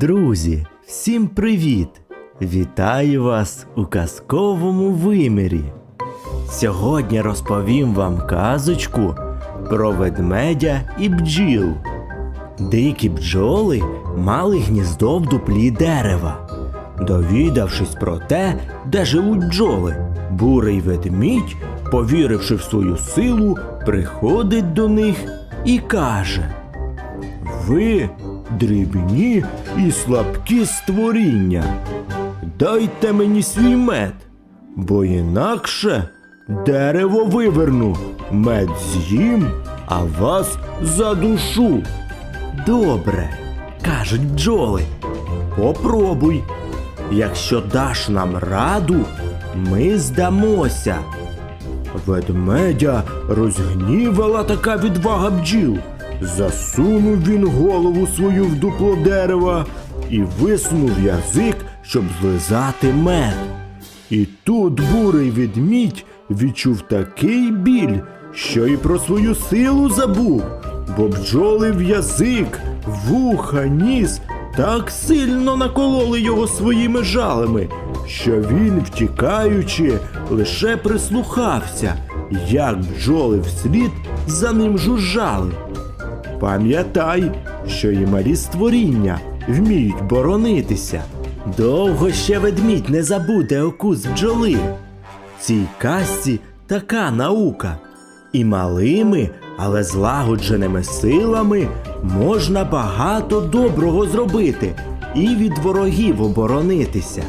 Друзі, всім привіт! Вітаю вас у казковому вимірі. Сьогодні розповім вам казочку про ведмедя і бджіл. Дикі бджоли мали гніздо в дуплі дерева. Довідавшись про те, де живуть бджоли, бурий ведмідь, повіривши в свою силу, приходить до них і каже: Ви дрібні і слабкі створіння. Дайте мені свій мед, бо інакше дерево виверну, мед з'їм, а вас задушу. Добре, кажуть бджоли. Попробуй. Якщо даш нам раду, ми здамося. Ведмедя розгнівала така відвага бджіл. Засунув він голову свою в дупло дерева і висунув язик, щоб злизати мед. І тут бурий ведмідь відчув такий біль, що і про свою силу забув, бо бджоли в язик, вуха, ніс так сильно накололи його своїми жалами, що він, втікаючи, лише прислухався, як бджоли вслід за ним жужжали. Пам'ятай, що і малі створіння вміють боронитися. Довго ще ведмідь не забуде окус бджоли. Цій казці така наука. І малими, але злагодженими силами можна багато доброго зробити і від ворогів оборонитися.